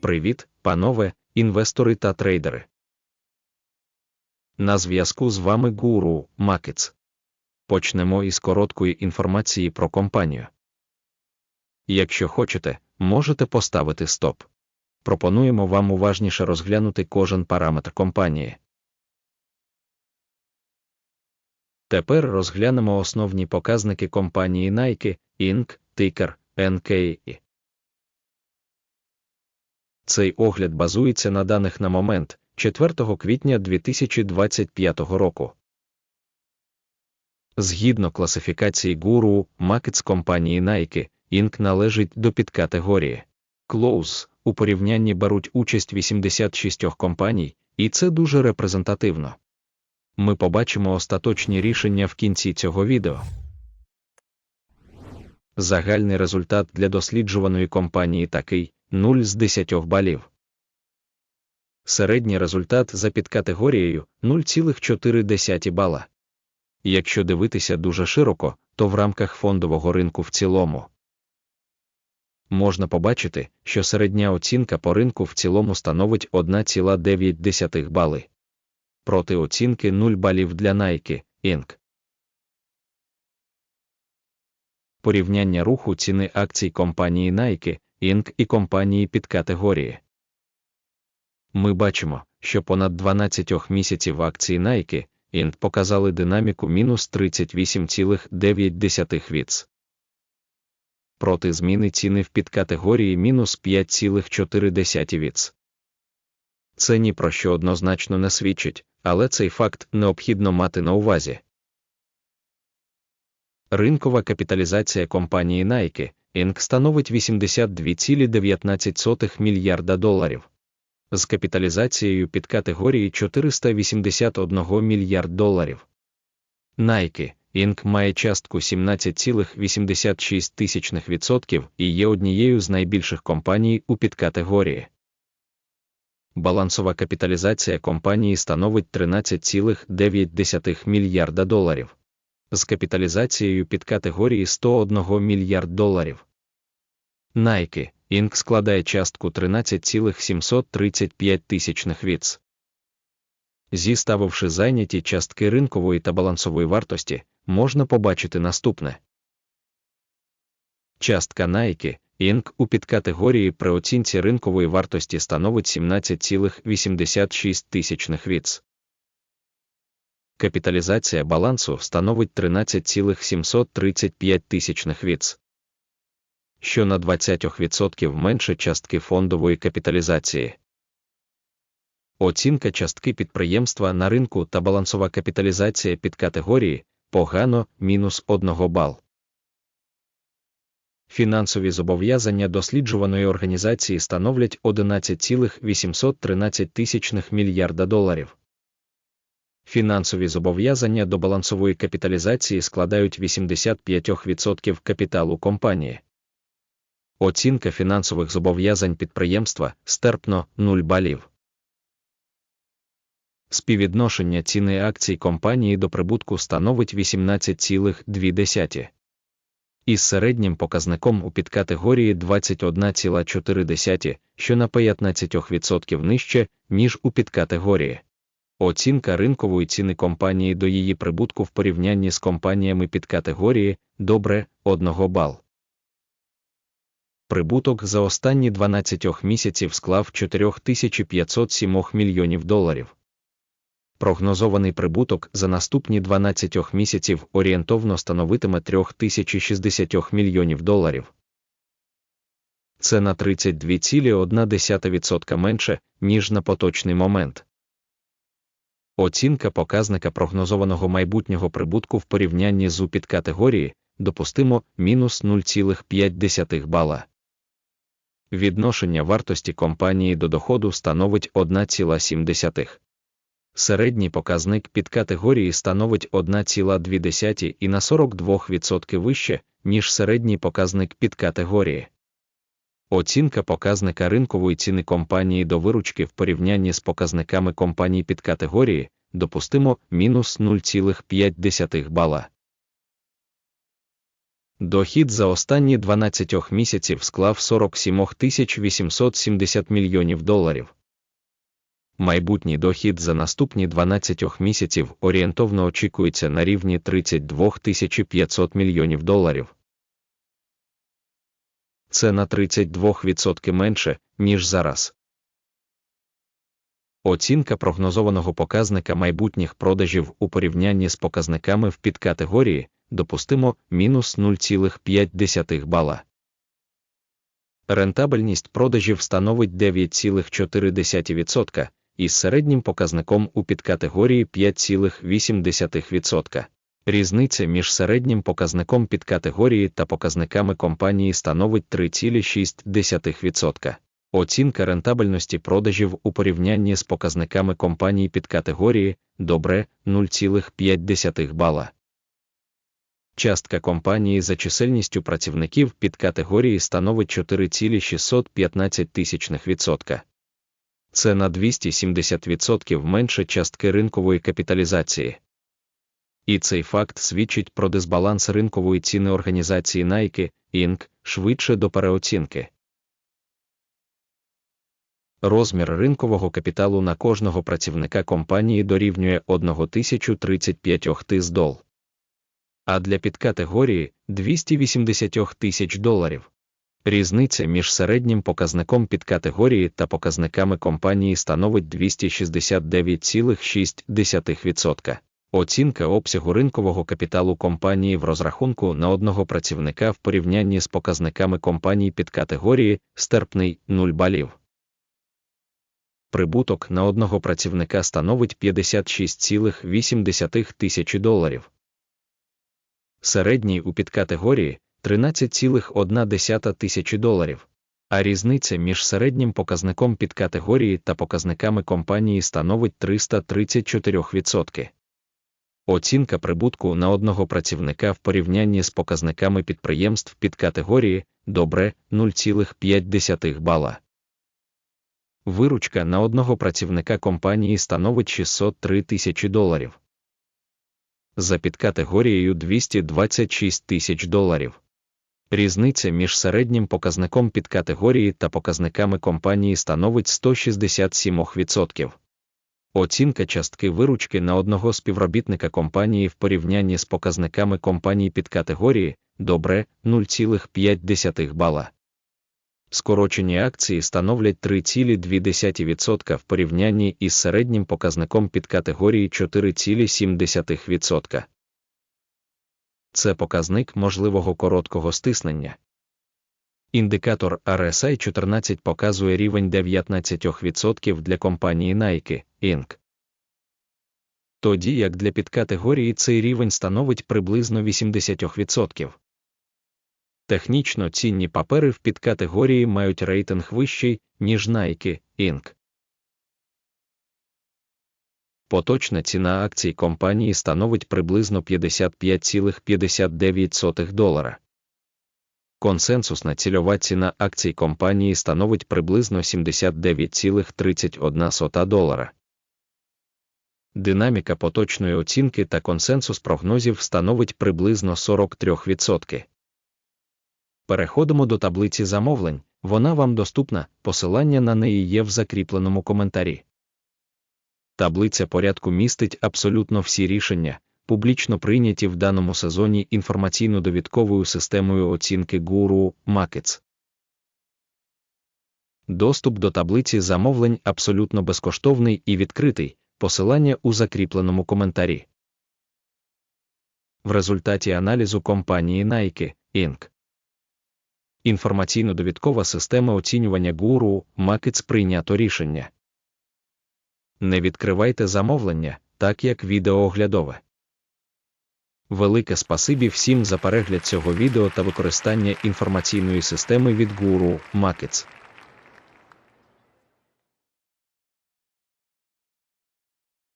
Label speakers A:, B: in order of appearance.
A: Привіт, панове, інвестори та трейдери. На зв'язку з вами Гуру Макетс. Почнемо із короткої інформації про компанію. Якщо хочете, можете поставити стоп. Пропонуємо вам уважніше розглянути кожен параметр компанії. Тепер розглянемо основні показники компанії Nike, Inc., тикер NKI. Цей огляд базується на даних на момент 4 квітня 2025 року. Згідно класифікації гуру, Markets компанії Nike, Inc. належить до підкатегорії Close. У порівнянні беруть участь 86 компаній, і це дуже репрезентативно. Ми побачимо остаточні рішення в кінці цього відео. Загальний результат для досліджуваної компанії такий 0 з 10 балів. Середній результат за підкатегорією 0,4 бала. Якщо дивитися дуже широко, то в рамках фондового ринку в цілому можна побачити, що середня оцінка по ринку в цілому становить 1,9 бали. Проти оцінки 0 балів для Nike, Inc. Порівняння руху ціни акцій компанії Nike, Inc. і компанії під категорії. Ми бачимо, що понад 12 місяців акції Nike, Inc. показали динаміку мінус 38,9 віц. Проти зміни ціни в підкатегорії мінус 5,4 віц. Це ні про що однозначно не свідчить, але цей факт необхідно мати на увазі. Ринкова капіталізація компанії Nike, Inc. становить 82,19 мільярда доларів. З капіталізацією під категорії 481 мільярд доларів. Nike, Inc. має частку 17,86% і є однією з найбільших компаній у підкатегорії. Балансова капіталізація компанії становить 13,9 мільярда доларів з капіталізацією під категорії 101 мільярд доларів. Nike, Inc. складає частку 13,735 тисячних віц. Зіставивши зайняті частки ринкової та балансової вартості, можна побачити наступне. Частка Nike, Inc. у підкатегорії при оцінці ринкової вартості становить 17,86 тисячних віц. Капіталізація балансу становить 13,735 тисячних віц, що на 20% менше частки фондової капіталізації. Оцінка частки підприємства на ринку та балансова капіталізація під категорії погано мінус 1 бал. Фінансові зобов'язання досліджуваної організації становлять 11,813 мільярда доларів. Фінансові зобов'язання до балансової капіталізації складають 85% капіталу компанії. Оцінка фінансових зобов'язань підприємства стерпно 0 балів. Співвідношення ціни акцій компанії до прибутку становить 18,2. Із середнім показником у підкатегорії 21,4, що на 15% нижче, ніж у підкатегорії. Оцінка ринкової ціни компанії до її прибутку в порівнянні з компаніями під категорії добре 1 бал. Прибуток за останні 12 місяців склав 4507 мільйонів доларів. Прогнозований прибуток за наступні 12 місяців орієнтовно становитиме 3060 мільйонів доларів. Це на 32,1% менше, ніж на поточний момент. Оцінка показника прогнозованого майбутнього прибутку в порівнянні з у підкатегорії допустимо мінус 0,5 бала. Відношення вартості компанії до доходу становить 1,7. Середній показник під категорії становить 1,2 і на 42% вище, ніж середній показник під категорії. Оцінка показника ринкової ціни компанії до виручки в порівнянні з показниками компаній під категорії допустимо мінус 0,5 бала. Дохід за останні 12 місяців склав 47 870 мільйонів доларів. Майбутній дохід за наступні 12 місяців орієнтовно очікується на рівні 32 500 мільйонів доларів. Це на 32% менше, ніж зараз. Оцінка прогнозованого показника майбутніх продажів у порівнянні з показниками в підкатегорії допустимо мінус 0,5 бала. Рентабельність продажів становить 9,4% із середнім показником у підкатегорії 5,8%. Різниця між середнім показником підкатегорії та показниками компанії становить 3,6%. Оцінка рентабельності продажів у порівнянні з показниками компаній підкатегорії добре 0,5 бала. Частка компанії за чисельністю працівників підкатегорії становить 4,615%. Це на 270% менше частки ринкової капіталізації. І цей факт свідчить про дисбаланс ринкової ціни організації Nike, Inc. швидше до переоцінки. Розмір ринкового капіталу на кожного працівника компанії дорівнює 1035 тис дол. А для підкатегорії 280 тисяч доларів. Різниця між середнім показником підкатегорії та показниками компанії становить 269,6%. Оцінка обсягу ринкового капіталу компанії в розрахунку на одного працівника в порівнянні з показниками компаній підкатегорії стерпний 0 балів. Прибуток на одного працівника становить 56,8 тисячі доларів. Середній у підкатегорії 13,1 тисячі доларів, а різниця між середнім показником підкатегорії та показниками компанії становить 334%. Оцінка прибутку на одного працівника в порівнянні з показниками підприємств підкатегорії добре 0,5 бала. Виручка на одного працівника компанії становить 603 тисячі доларів. За підкатегорією 226 тисяч доларів. Різниця між середнім показником підкатегорії та показниками компанії становить 167%. Оцінка частки виручки на одного співробітника компанії в порівнянні з показниками компаній підкатегорії добре 0,5 бала. Скорочені акції становлять 3,2% в порівнянні із середнім показником підкатегорії 4,7%. Це показник можливого короткого стиснення. Індикатор RSI 14 показує рівень 19% для компанії Nike, Inc. Тоді як для підкатегорії цей рівень становить приблизно 80%. Технічно цінні папери в підкатегорії мають рейтинг вищий, ніж Nike, Inc. Поточна ціна акцій компанії становить приблизно 55,59 долара. Консенсусна цільова ціна акцій компанії становить приблизно 79,31 долара. Динаміка поточної оцінки та консенсус прогнозів становить приблизно 43%. Переходимо до таблиці замовлень, вона вам доступна, посилання на неї є в закріпленому коментарі. Таблиця порядку містить абсолютно всі рішення, публічно прийняті в даному сезоні інформаційно-довідковою системою оцінки Guru Markets. Доступ до таблиці замовлень абсолютно безкоштовний і відкритий, посилання у закріпленому коментарі. В результаті аналізу компанії Nike, Inc. Інформаційно-довідкова система оцінювання Guru Markets прийнято рішення. Не відкривайте замовлення, так як відеооглядове. Велике спасибі всім за перегляд цього відео та використання інформаційної системи від Guru Markets.